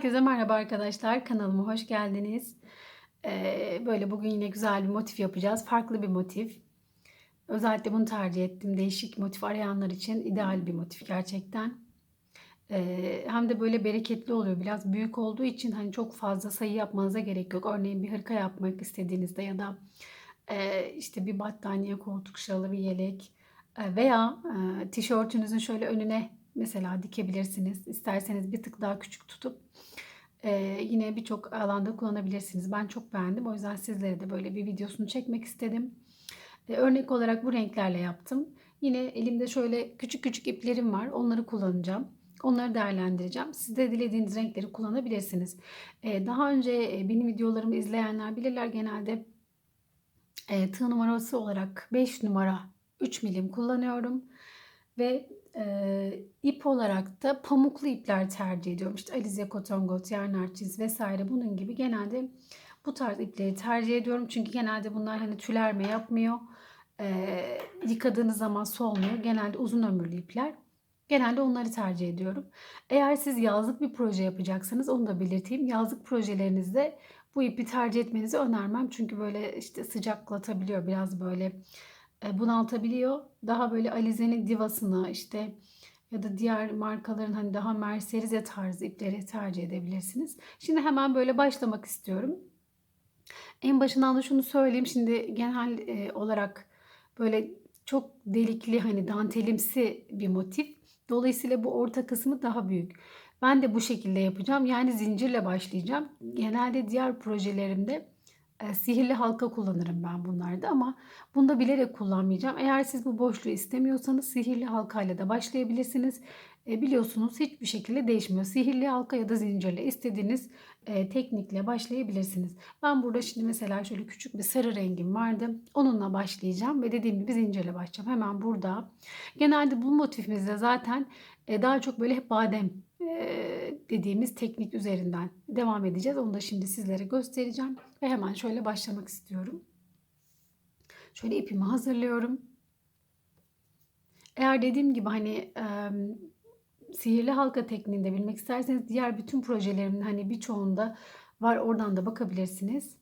Herkese merhaba arkadaşlar. Kanalıma hoş geldiniz. Ee, böyle bugün yine güzel bir motif yapacağız. Farklı bir motif. Özellikle bunu tercih ettim. Değişik motif arayanlar için ideal bir motif gerçekten. Ee, hem de böyle bereketli oluyor. Biraz büyük olduğu için hani çok fazla sayı yapmanıza gerek yok. Örneğin bir hırka yapmak istediğinizde ya da e, işte bir battaniye, koltuk şalı, bir yelek e, veya e, tişörtünüzün şöyle önüne mesela dikebilirsiniz. İsterseniz bir tık daha küçük tutup e, yine birçok alanda kullanabilirsiniz. Ben çok beğendim. O yüzden sizlere de böyle bir videosunu çekmek istedim. E, örnek olarak bu renklerle yaptım. Yine elimde şöyle küçük küçük iplerim var. Onları kullanacağım. Onları değerlendireceğim. Siz de dilediğiniz renkleri kullanabilirsiniz. E, daha önce benim videolarımı izleyenler bilirler genelde e, tığ numarası olarak 5 numara 3 milim kullanıyorum. Ve e, ip olarak da pamuklu ipler tercih ediyorum. İşte Alize Kotongot, Yarnarçiz vesaire bunun gibi genelde bu tarz ipleri tercih ediyorum. Çünkü genelde bunlar hani tülerme yapmıyor. E, yıkadığınız zaman solmuyor. Genelde uzun ömürlü ipler. Genelde onları tercih ediyorum. Eğer siz yazlık bir proje yapacaksanız onu da belirteyim. Yazlık projelerinizde bu ipi tercih etmenizi önermem. Çünkü böyle işte sıcaklatabiliyor. Biraz böyle bunaltabiliyor. Daha böyle Alize'nin divasını işte ya da diğer markaların hani daha Mercerize tarzı ipleri tercih edebilirsiniz. Şimdi hemen böyle başlamak istiyorum. En başından da şunu söyleyeyim. Şimdi genel e, olarak böyle çok delikli hani dantelimsi bir motif. Dolayısıyla bu orta kısmı daha büyük. Ben de bu şekilde yapacağım. Yani zincirle başlayacağım. Genelde diğer projelerimde sihirli halka kullanırım ben bunlarda ama bunda bilerek kullanmayacağım. Eğer siz bu boşluğu istemiyorsanız sihirli halkayla da başlayabilirsiniz. E, biliyorsunuz hiçbir şekilde değişmiyor. Sihirli halka ya da zincirle istediğiniz e, teknikle başlayabilirsiniz. Ben burada şimdi mesela şöyle küçük bir sarı rengim vardı. Onunla başlayacağım ve dediğim gibi zincirle başlayacağım. Hemen burada. Genelde bu motifimizde zaten e, daha çok böyle hep badem dediğimiz teknik üzerinden devam edeceğiz. Onu da şimdi sizlere göstereceğim. Ve hemen şöyle başlamak istiyorum. Şöyle ipimi hazırlıyorum. Eğer dediğim gibi hani e, sihirli halka tekniğinde bilmek isterseniz diğer bütün projelerimin hani birçoğunda var oradan da bakabilirsiniz.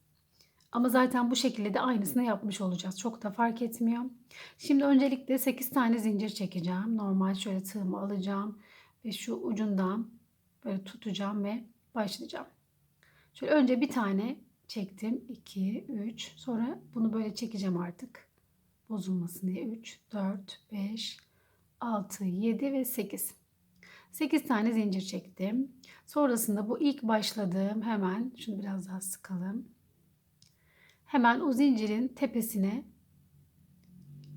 Ama zaten bu şekilde de aynısını yapmış olacağız. Çok da fark etmiyor. Şimdi öncelikle 8 tane zincir çekeceğim. Normal şöyle tığımı alacağım ve şu ucundan böyle tutacağım ve başlayacağım. Şöyle önce bir tane çektim. 2, 3. Sonra bunu böyle çekeceğim artık. Bozulmasın diye. 3, 4, 5, 6, 7 ve 8. 8 tane zincir çektim. Sonrasında bu ilk başladığım hemen şunu biraz daha sıkalım. Hemen o zincirin tepesine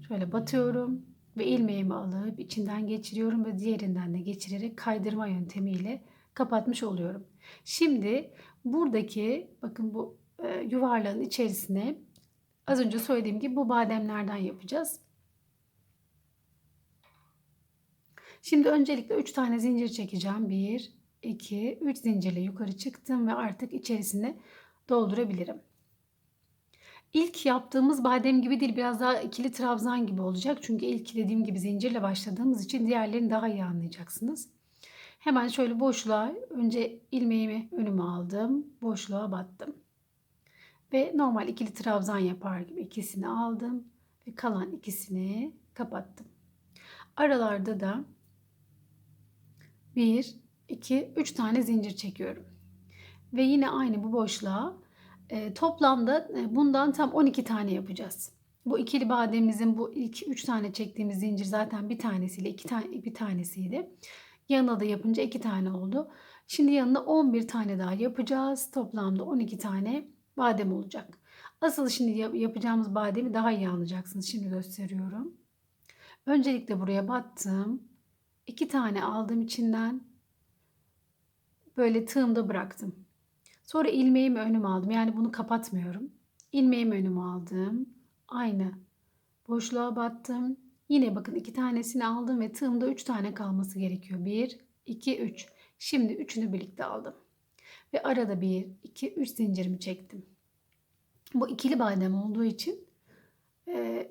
şöyle batıyorum ve ilmeğimi alıp içinden geçiriyorum ve diğerinden de geçirerek kaydırma yöntemiyle kapatmış oluyorum. Şimdi buradaki bakın bu e, yuvarlağın içerisine az önce söylediğim gibi bu bademlerden yapacağız. Şimdi öncelikle 3 tane zincir çekeceğim. 1, 2, 3 zincirle yukarı çıktım ve artık içerisine doldurabilirim. İlk yaptığımız badem gibi değil biraz daha ikili trabzan gibi olacak. Çünkü ilk dediğim gibi zincirle başladığımız için diğerlerini daha iyi anlayacaksınız. Hemen şöyle boşluğa önce ilmeğimi önüme aldım. Boşluğa battım. Ve normal ikili trabzan yapar gibi ikisini aldım. Ve kalan ikisini kapattım. Aralarda da 1, 2, 3 tane zincir çekiyorum. Ve yine aynı bu boşluğa e, toplamda e, bundan tam 12 tane yapacağız. Bu ikili bademimizin bu ilk 3 tane çektiğimiz zincir zaten bir tanesiyle iki tane bir tanesiydi. Yanına da yapınca 2 tane oldu. Şimdi yanına 11 tane daha yapacağız. Toplamda 12 tane badem olacak. Asıl şimdi yapacağımız bademi daha iyi anlayacaksınız. Şimdi gösteriyorum. Öncelikle buraya battım. 2 tane aldım içinden. Böyle tığımda bıraktım. Sonra ilmeğimi önüme aldım. Yani bunu kapatmıyorum. İlmeğimi önüme aldım. Aynı boşluğa battım. Yine bakın iki tanesini aldım ve tığımda üç tane kalması gerekiyor. Bir, iki, üç. Şimdi üçünü birlikte aldım. Ve arada bir, iki, üç zincirimi çektim. Bu ikili badem olduğu için e,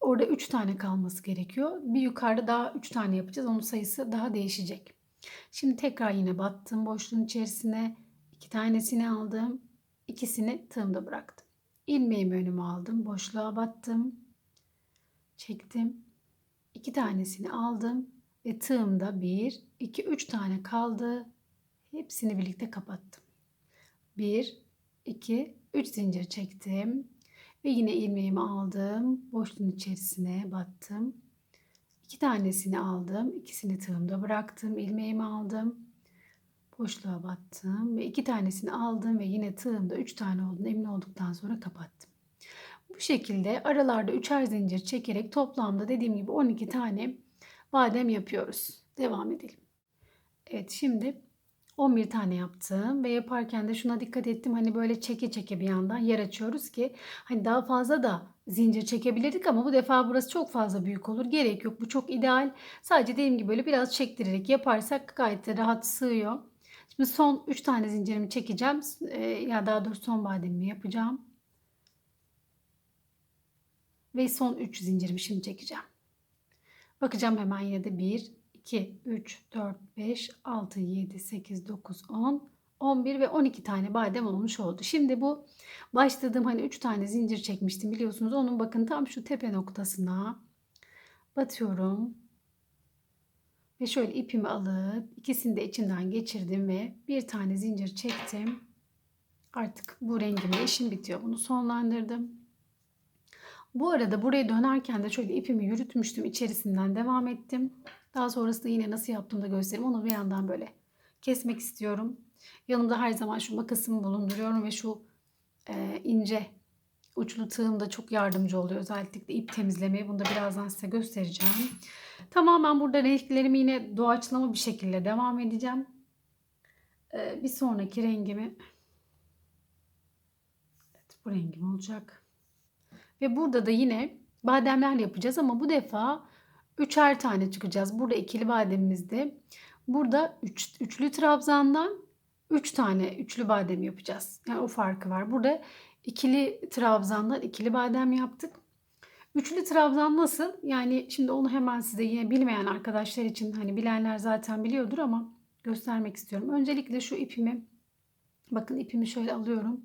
orada üç tane kalması gerekiyor. Bir yukarıda daha üç tane yapacağız. Onun sayısı daha değişecek. Şimdi tekrar yine battım boşluğun içerisine. İki tanesini aldım. ikisini tığımda bıraktım. İlmeğimi önüme aldım. Boşluğa battım. Çektim. iki tanesini aldım. Ve tığımda bir, iki, üç tane kaldı. Hepsini birlikte kapattım. Bir, iki, üç zincir çektim. Ve yine ilmeğimi aldım. Boşluğun içerisine battım. İki tanesini aldım. ikisini tığımda bıraktım. ilmeğimi aldım. Boşluğa battım ve iki tanesini aldım ve yine tığımda üç tane olduğunu emin olduktan sonra kapattım. Bu şekilde aralarda üçer zincir çekerek toplamda dediğim gibi 12 tane badem yapıyoruz. Devam edelim. Evet şimdi 11 tane yaptım ve yaparken de şuna dikkat ettim. Hani böyle çeke çeke bir yandan yer açıyoruz ki hani daha fazla da zincir çekebilirdik ama bu defa burası çok fazla büyük olur. Gerek yok. Bu çok ideal. Sadece dediğim gibi böyle biraz çektirerek yaparsak gayet de rahat sığıyor. Şimdi son 3 tane zincirimi çekeceğim. Ee, ya daha doğrusu son bademimi yapacağım. Ve son 3 zincirimi şimdi çekeceğim. Bakacağım hemen yine de 1, 2, 3, 4, 5, 6, 7, 8, 9, 10, 11 ve 12 tane badem olmuş oldu. Şimdi bu başladığım hani 3 tane zincir çekmiştim biliyorsunuz. Onun bakın tam şu tepe noktasına batıyorum. Ve şöyle ipimi alıp ikisini de içinden geçirdim ve bir tane zincir çektim. Artık bu rengimle işim bitiyor. Bunu sonlandırdım. Bu arada buraya dönerken de şöyle ipimi yürütmüştüm. içerisinden devam ettim. Daha sonrasında yine nasıl yaptığımı da göstereyim. Onu bir yandan böyle kesmek istiyorum. Yanımda her zaman şu makasımı bulunduruyorum ve şu e, ince uçlu tığım da çok yardımcı oluyor. Özellikle ip temizlemeye. Bunu da birazdan size göstereceğim. Tamamen burada renklerimi yine doğaçlama bir şekilde devam edeceğim. E, bir sonraki rengimi evet, bu rengim olacak. Ve burada da yine bademler yapacağız ama bu defa üçer tane çıkacağız. Burada ikili bademimizde. Burada üç, üçlü trabzandan üç tane üçlü badem yapacağız. Yani o farkı var. Burada ikili trabzandan ikili badem yaptık. Üçlü trabzan nasıl? Yani şimdi onu hemen size yine bilmeyen arkadaşlar için hani bilenler zaten biliyordur ama göstermek istiyorum. Öncelikle şu ipimi bakın ipimi şöyle alıyorum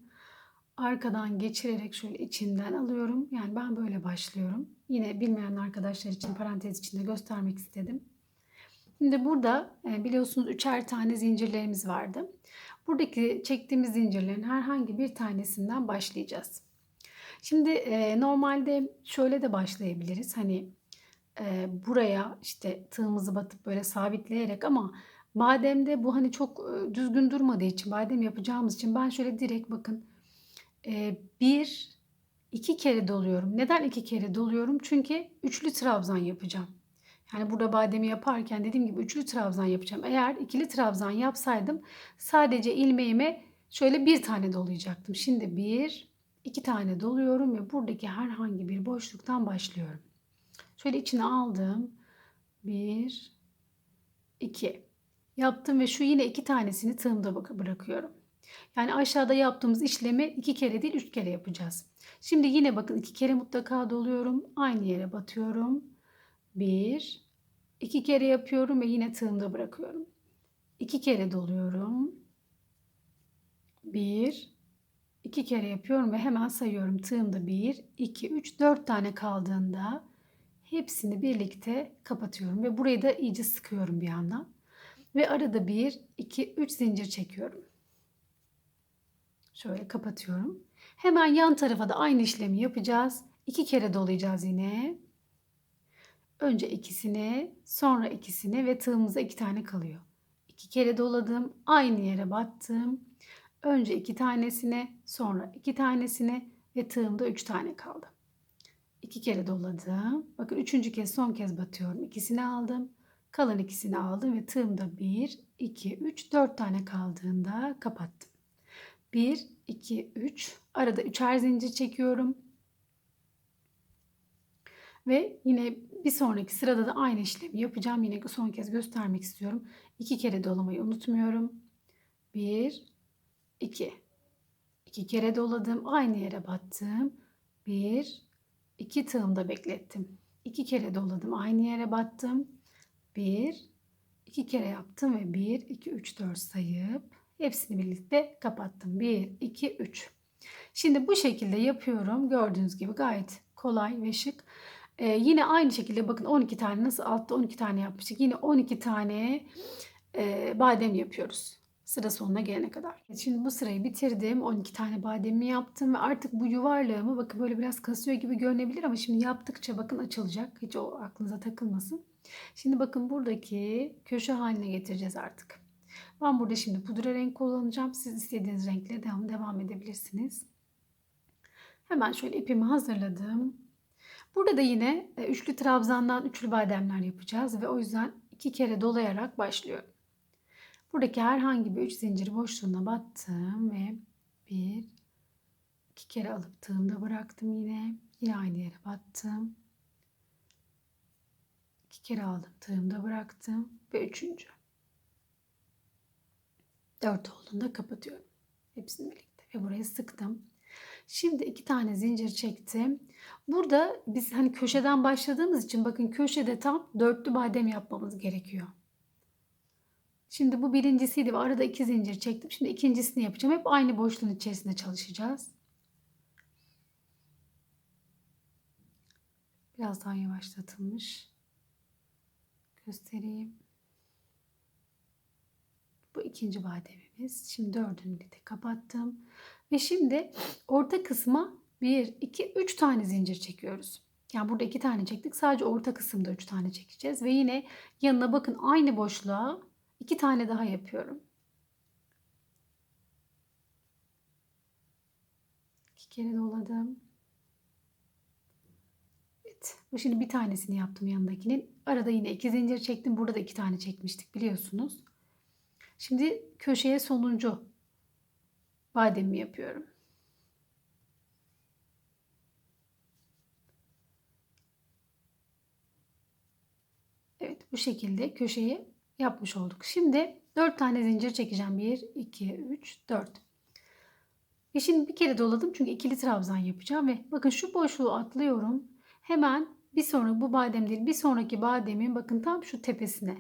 arkadan geçirerek şöyle içinden alıyorum. Yani ben böyle başlıyorum. Yine bilmeyen arkadaşlar için parantez içinde göstermek istedim. Şimdi burada e, biliyorsunuz üçer tane zincirlerimiz vardı. Buradaki çektiğimiz zincirlerin herhangi bir tanesinden başlayacağız. Şimdi e, normalde şöyle de başlayabiliriz. Hani e, buraya işte tığımızı batıp böyle sabitleyerek ama bademde bu hani çok düzgün durmadığı için badem yapacağımız için ben şöyle direkt bakın bir, iki kere doluyorum. Neden iki kere doluyorum? Çünkü üçlü trabzan yapacağım. Yani burada bademi yaparken dediğim gibi üçlü trabzan yapacağım. Eğer ikili trabzan yapsaydım sadece ilmeğime şöyle bir tane dolayacaktım. Şimdi bir, iki tane doluyorum ve buradaki herhangi bir boşluktan başlıyorum. Şöyle içine aldım. Bir, iki. Yaptım ve şu yine iki tanesini tığımda bırakıyorum. Yani aşağıda yaptığımız işlemi iki kere değil üç kere yapacağız. Şimdi yine bakın iki kere mutlaka doluyorum. Aynı yere batıyorum. Bir, iki kere yapıyorum ve yine tığımda bırakıyorum. İki kere doluyorum. Bir, iki kere yapıyorum ve hemen sayıyorum. Tığımda bir, iki, üç, dört tane kaldığında hepsini birlikte kapatıyorum ve burayı da iyice sıkıyorum bir yandan. Ve arada bir, iki, üç zincir çekiyorum. Şöyle kapatıyorum. Hemen yan tarafa da aynı işlemi yapacağız. İki kere dolayacağız yine. Önce ikisini, sonra ikisini ve tığımıza iki tane kalıyor. İki kere doladım, aynı yere battım. Önce iki tanesine, sonra iki tanesine ve tığımda üç tane kaldı. İki kere doladım. Bakın üçüncü kez son kez batıyorum. İkisini aldım. Kalan ikisini aldım ve tığımda bir, iki, üç, dört tane kaldığında kapattım. 1, 2, 3. Arada üçer zincir çekiyorum. Ve yine bir sonraki sırada da aynı işlemi yapacağım. Yine son kez göstermek istiyorum. İki kere dolamayı unutmuyorum. 1, 2. İki kere doladım. Aynı yere battım. 1, 2 tığımda beklettim. İki kere doladım. Aynı yere battım. 1, iki kere yaptım ve 1, 2, 3, 4 sayıp hepsini birlikte kapattım. 1, 2, 3. Şimdi bu şekilde yapıyorum. Gördüğünüz gibi gayet kolay ve şık. Ee, yine aynı şekilde bakın 12 tane nasıl altta 12 tane yapmıştık. Yine 12 tane e, badem yapıyoruz. Sıra sonuna gelene kadar. Şimdi bu sırayı bitirdim. 12 tane bademimi yaptım ve artık bu yuvarlağımı bakın böyle biraz kasıyor gibi görünebilir ama şimdi yaptıkça bakın açılacak. Hiç o aklınıza takılmasın. Şimdi bakın buradaki köşe haline getireceğiz artık. Ben burada şimdi pudra renk kullanacağım. Siz istediğiniz renkle devam, devam edebilirsiniz. Hemen şöyle ipimi hazırladım. Burada da yine e, üçlü trabzandan üçlü bademler yapacağız ve o yüzden iki kere dolayarak başlıyorum. Buradaki herhangi bir üç zincir boşluğuna battım ve bir iki kere alıp tığımda bıraktım yine. Yine aynı yere battım. İki kere aldım tığımda bıraktım ve üçüncü. Dört olduğunda kapatıyorum. Hepsini birlikte ve burayı sıktım. Şimdi iki tane zincir çektim. Burada biz hani köşeden başladığımız için bakın köşede tam dörtlü badem yapmamız gerekiyor. Şimdi bu birincisiydi ve arada iki zincir çektim. Şimdi ikincisini yapacağım. Hep aynı boşluğun içerisinde çalışacağız. Biraz daha yavaşlatılmış. Göstereyim. Bu ikinci bademimiz. Şimdi dördünü de kapattım. Ve şimdi orta kısma 1, 2, 3 tane zincir çekiyoruz. Yani burada 2 tane çektik. Sadece orta kısımda 3 tane çekeceğiz. Ve yine yanına bakın aynı boşluğa 2 tane daha yapıyorum. 2 kere doladım. Evet. Bu şimdi bir tanesini yaptım yanındakinin. Arada yine 2 zincir çektim. Burada da 2 tane çekmiştik biliyorsunuz. Şimdi köşeye sonuncu bademi yapıyorum. Evet bu şekilde köşeyi yapmış olduk. Şimdi 4 tane zincir çekeceğim. 1, 2, 3, 4. Ve şimdi bir kere doladım çünkü ikili trabzan yapacağım. Ve bakın şu boşluğu atlıyorum. Hemen bir sonraki bu badem değil bir sonraki bademin bakın tam şu tepesine.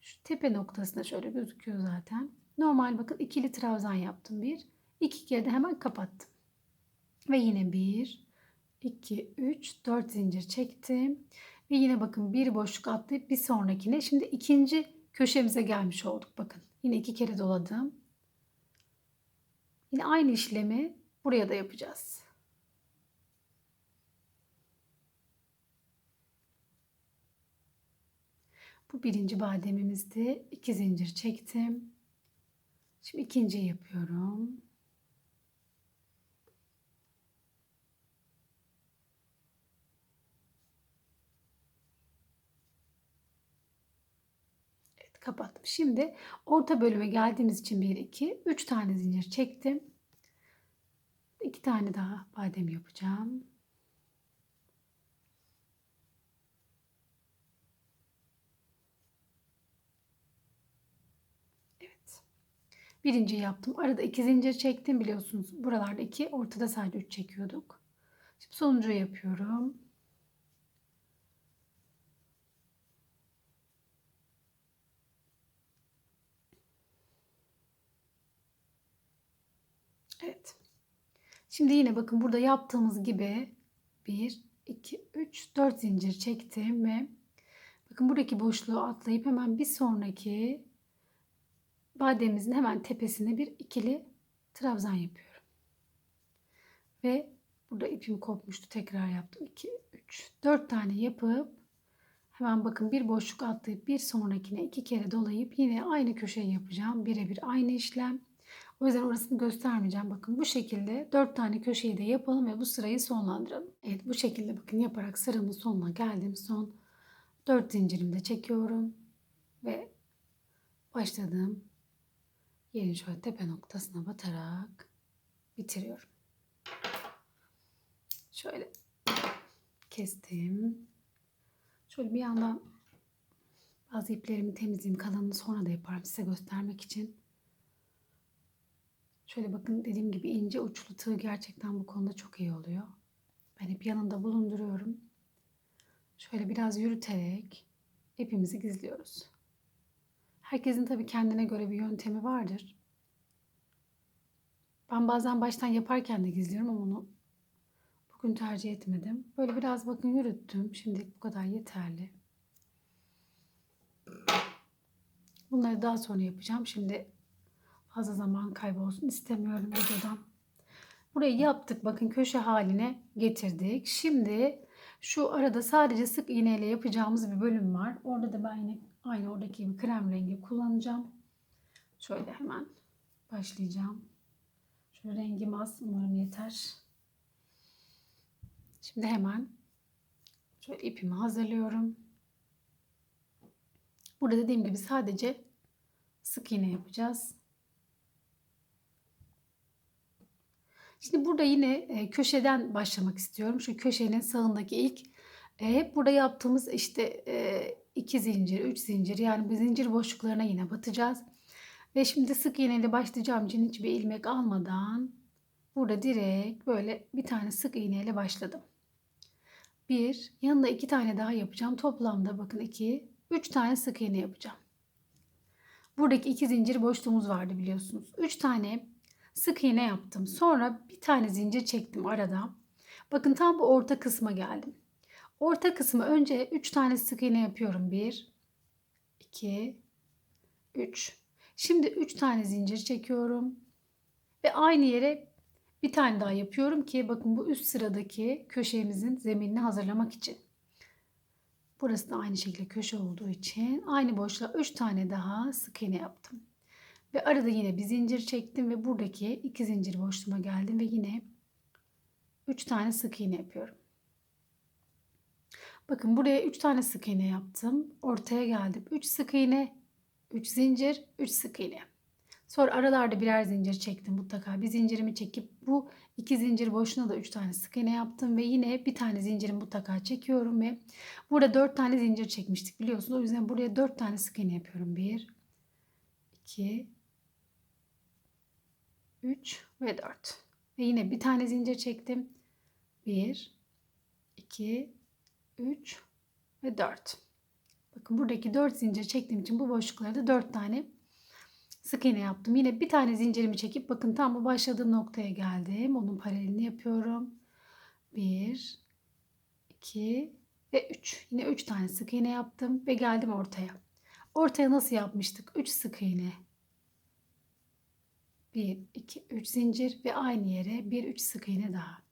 Şu tepe noktasına şöyle gözüküyor zaten. Normal bakın ikili trabzan yaptım. Bir, iki kere de hemen kapattım. Ve yine bir, iki, üç, dört zincir çektim. Ve yine bakın bir boşluk atlayıp bir sonrakine. Şimdi ikinci köşemize gelmiş olduk. Bakın yine iki kere doladım. Yine aynı işlemi buraya da yapacağız. Bu birinci bademimizdi. İki zincir çektim. Şimdi ikinciyi yapıyorum. Evet kapattım. Şimdi orta bölüme geldiğimiz için 1, 2, 3 tane zincir çektim. 2 tane daha badem yapacağım. Birinci yaptım. Arada iki zincir çektim biliyorsunuz. Buralarda iki, ortada sadece üç çekiyorduk. Şimdi sonuncuyu yapıyorum. Evet. Şimdi yine bakın burada yaptığımız gibi 1, 2, 3, 4 zincir çektim ve bakın buradaki boşluğu atlayıp hemen bir sonraki bademimizin hemen tepesine bir ikili trabzan yapıyorum. Ve burada ipim kopmuştu. Tekrar yaptım. 2, 3, 4 tane yapıp hemen bakın bir boşluk atlayıp bir sonrakine iki kere dolayıp yine aynı köşeyi yapacağım. Birebir aynı işlem. O yüzden orasını göstermeyeceğim. Bakın bu şekilde 4 tane köşeyi de yapalım ve bu sırayı sonlandıralım. Evet bu şekilde bakın yaparak sıramın sonuna geldim. Son 4 zincirimi de çekiyorum. Ve başladım yerin şöyle tepe noktasına batarak bitiriyorum. Şöyle kestim. Şöyle bir yandan bazı iplerimi temizleyeyim. Kalanını sonra da yaparım size göstermek için. Şöyle bakın dediğim gibi ince uçlu tığ gerçekten bu konuda çok iyi oluyor. Ben hep yanında bulunduruyorum. Şöyle biraz yürüterek ipimizi gizliyoruz. Herkesin tabii kendine göre bir yöntemi vardır. Ben bazen baştan yaparken de gizliyorum ama onu bugün tercih etmedim. Böyle biraz bakın yürüttüm. Şimdilik bu kadar yeterli. Bunları daha sonra yapacağım. Şimdi fazla zaman kaybolsun istemiyorum videodan. Burayı yaptık. Bakın köşe haline getirdik. Şimdi şu arada sadece sık iğneyle yapacağımız bir bölüm var. Orada da ben yine aynı oradaki gibi krem rengi kullanacağım. Şöyle hemen başlayacağım. Şöyle rengim az. Umarım yeter. Şimdi hemen şöyle ipimi hazırlıyorum. Burada dediğim gibi sadece sık iğne yapacağız. Şimdi burada yine e, köşeden başlamak istiyorum. Şu köşenin sağındaki ilk e, hep burada yaptığımız işte e, iki zincir, üç zincir yani bu zincir boşluklarına yine batacağız. Ve şimdi sık iğneyle başlayacağım için hiçbir ilmek almadan burada direkt böyle bir tane sık iğneyle başladım. Bir, yanında iki tane daha yapacağım. Toplamda bakın iki, üç tane sık iğne yapacağım. Buradaki iki zincir boşluğumuz vardı biliyorsunuz. Üç tane sık iğne yaptım. Sonra bir tane zincir çektim arada. Bakın tam bu orta kısma geldim. Orta kısmı önce 3 tane sık iğne yapıyorum. 1 2 3 Şimdi 3 tane zincir çekiyorum. Ve aynı yere bir tane daha yapıyorum ki bakın bu üst sıradaki köşemizin zeminini hazırlamak için. Burası da aynı şekilde köşe olduğu için aynı boşluğa 3 tane daha sık iğne yaptım. Ve arada yine bir zincir çektim ve buradaki iki zincir boşluğuma geldim ve yine 3 tane sık iğne yapıyorum. Bakın buraya 3 tane sık iğne yaptım. Ortaya geldim. 3 sık iğne, 3 zincir, 3 sık iğne. Sonra aralarda birer zincir çektim mutlaka. Bir zincirimi çekip bu iki zincir boşluğuna da 3 tane sık iğne yaptım ve yine bir tane zinciri mutlaka çekiyorum ve burada 4 tane zincir çekmiştik biliyorsunuz. O yüzden buraya 4 tane sık iğne yapıyorum. 1 2 3 ve 4. Ve yine bir tane zincir çektim. 1 2 3 ve 4. Bakın buradaki 4 zincir çektiğim için bu boşluklarda 4 tane sık iğne yaptım. Yine bir tane zincirimi çekip bakın tam bu başladığım noktaya geldim. Onun paralelini yapıyorum. 1 2 ve 3. Yine 3 tane sık iğne yaptım ve geldim ortaya. Ortaya nasıl yapmıştık? 3 sık iğne. 1 2 3 zincir ve aynı yere 1 3 sık iğne daha.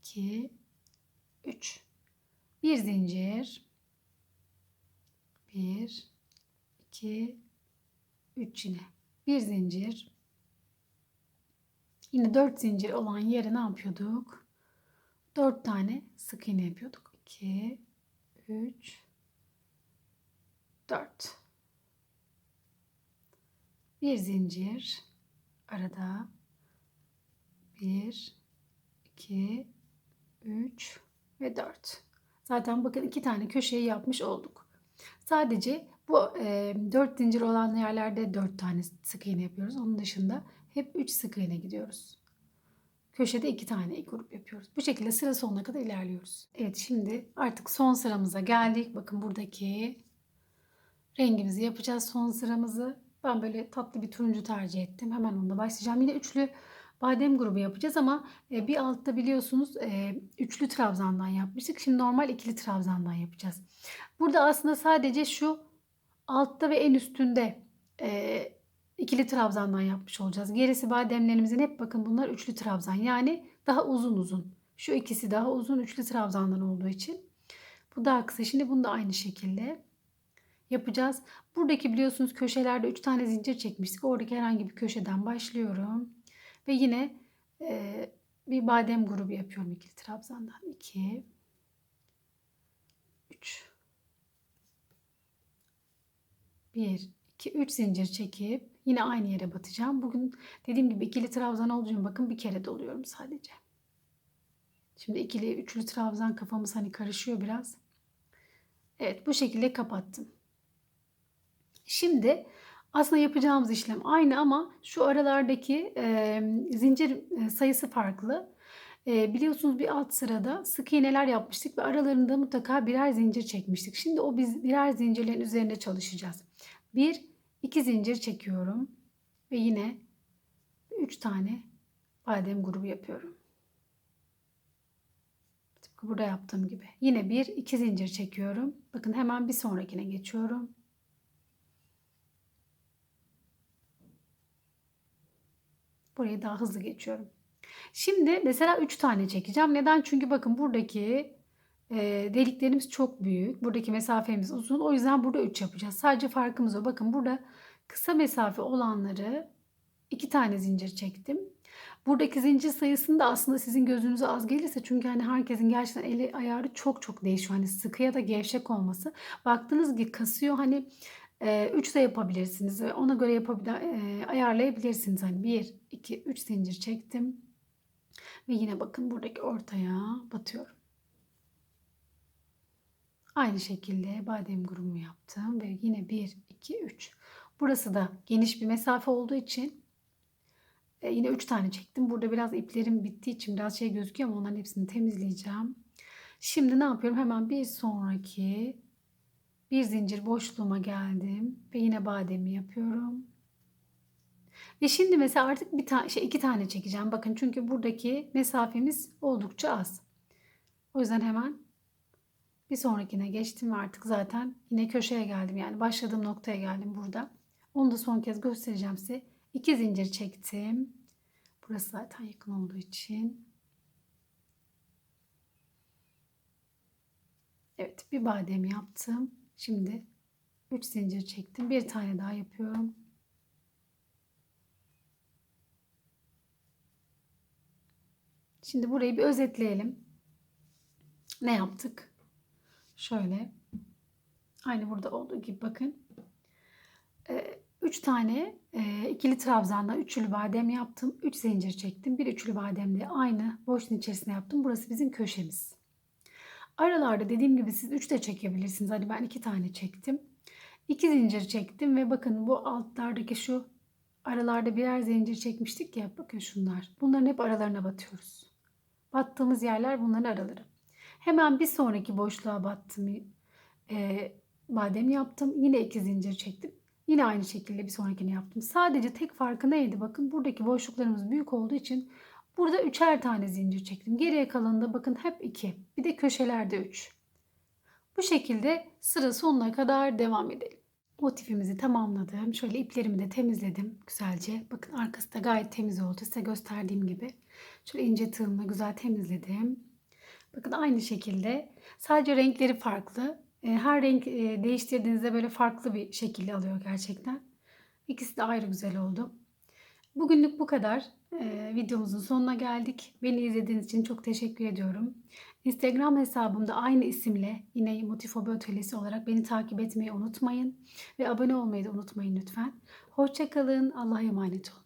2 3 bir zincir. 1 2 3 yine bir zincir. Yine 4 zincir olan yere ne yapıyorduk? 4 tane sık iğne yapıyorduk. 2 3 4 bir zincir arada 1 2 3 ve 4. Zaten bakın iki tane köşeyi yapmış olduk. Sadece bu e, 4 zincir olan yerlerde 4 tane sık iğne yapıyoruz. Onun dışında hep 3 sık iğne gidiyoruz. Köşede 2 tane grup yapıyoruz. Bu şekilde sıra sonuna kadar ilerliyoruz. Evet şimdi artık son sıramıza geldik. Bakın buradaki rengimizi yapacağız son sıramızı. Ben böyle tatlı bir turuncu tercih ettim. Hemen onda başlayacağım. Yine üçlü badem grubu yapacağız ama e, bir altta biliyorsunuz e, üçlü trabzandan yapmıştık. Şimdi normal ikili trabzandan yapacağız. Burada aslında sadece şu altta ve en üstünde e, ikili trabzandan yapmış olacağız. Gerisi bademlerimizin hep bakın bunlar üçlü trabzan. Yani daha uzun uzun. Şu ikisi daha uzun üçlü trabzandan olduğu için. Bu daha kısa. Şimdi bunu da aynı şekilde yapacağız. Buradaki biliyorsunuz köşelerde 3 tane zincir çekmiştik. Oradaki herhangi bir köşeden başlıyorum. Ve yine e, bir badem grubu yapıyorum ikili trabzandan. 2 3 1 2 3 zincir çekip yine aynı yere batacağım. Bugün dediğim gibi ikili trabzan olduğu için bakın bir kere doluyorum sadece. Şimdi ikili üçlü trabzan kafamız hani karışıyor biraz. Evet bu şekilde kapattım. Şimdi aslında yapacağımız işlem aynı ama şu aralardaki e, zincir sayısı farklı. Ee, biliyorsunuz bir alt sırada sık iğneler yapmıştık ve aralarında mutlaka birer zincir çekmiştik. Şimdi o biz birer zincirlerin üzerinde çalışacağız. Bir, iki zincir çekiyorum ve yine üç tane badem grubu yapıyorum. Tıpkı burada yaptığım gibi. Yine bir, iki zincir çekiyorum. Bakın hemen bir sonrakine geçiyorum. Burayı daha hızlı geçiyorum. Şimdi mesela 3 tane çekeceğim. Neden? Çünkü bakın buradaki e, deliklerimiz çok büyük. Buradaki mesafemiz uzun. O yüzden burada 3 yapacağız. Sadece farkımız o. Bakın burada kısa mesafe olanları 2 tane zincir çektim. Buradaki zincir sayısını da aslında sizin gözünüze az gelirse çünkü hani herkesin gerçekten eli ayarı çok çok değişiyor. Hani sıkı ya da gevşek olması. Baktınız ki kasıyor hani 3 de yapabilirsiniz ve ona göre yapabilir, e, ayarlayabilirsiniz. Hani 1, 2, 3 zincir çektim. Ve yine bakın buradaki ortaya batıyorum. Aynı şekilde badem grubumu yaptım ve yine 1, 2, 3. Burası da geniş bir mesafe olduğu için e, yine 3 tane çektim. Burada biraz iplerim bittiği için biraz şey gözüküyor ama onların hepsini temizleyeceğim. Şimdi ne yapıyorum? Hemen bir sonraki bir zincir boşluğuma geldim ve yine bademi yapıyorum. Ve şimdi mesela artık bir tane şey iki tane çekeceğim. Bakın çünkü buradaki mesafemiz oldukça az. O yüzden hemen bir sonrakine geçtim ve artık zaten yine köşeye geldim. Yani başladığım noktaya geldim burada. Onu da son kez göstereceğim size. İki zincir çektim. Burası zaten yakın olduğu için. Evet bir badem yaptım. Şimdi 3 zincir çektim. Bir tane daha yapıyorum. Şimdi burayı bir özetleyelim. Ne yaptık? Şöyle. Aynı burada olduğu gibi bakın. 3 ee, tane e, ikili trabzanla üçlü badem yaptım. 3 zincir çektim. Bir üçlü bademle aynı boşluğun içerisine yaptım. Burası bizim köşemiz. Aralarda dediğim gibi siz 3 de çekebilirsiniz. Hadi ben 2 tane çektim. 2 zincir çektim ve bakın bu altlardaki şu aralarda birer zincir çekmiştik ya. Bakın şunlar. Bunların hep aralarına batıyoruz. Battığımız yerler bunların araları. Hemen bir sonraki boşluğa battım. E, badem yaptım. Yine 2 zincir çektim. Yine aynı şekilde bir sonrakini yaptım. Sadece tek farkı neydi? Bakın buradaki boşluklarımız büyük olduğu için Burada üçer tane zincir çektim. Geriye kalanında bakın hep iki. Bir de köşelerde üç. Bu şekilde sıra sonuna kadar devam edelim. Motifimizi tamamladım. Şöyle iplerimi de temizledim güzelce. Bakın arkası da gayet temiz oldu. Size gösterdiğim gibi. Şöyle ince tığımla güzel temizledim. Bakın aynı şekilde. Sadece renkleri farklı. E, her renk e, değiştirdiğinizde böyle farklı bir şekilde alıyor gerçekten. İkisi de ayrı güzel oldu. Bugünlük bu kadar. Ee, videomuzun sonuna geldik. Beni izlediğiniz için çok teşekkür ediyorum. Instagram hesabımda aynı isimle yine Motifobi Atölyesi olarak beni takip etmeyi unutmayın. Ve abone olmayı da unutmayın lütfen. Hoşçakalın. Allah'a emanet olun.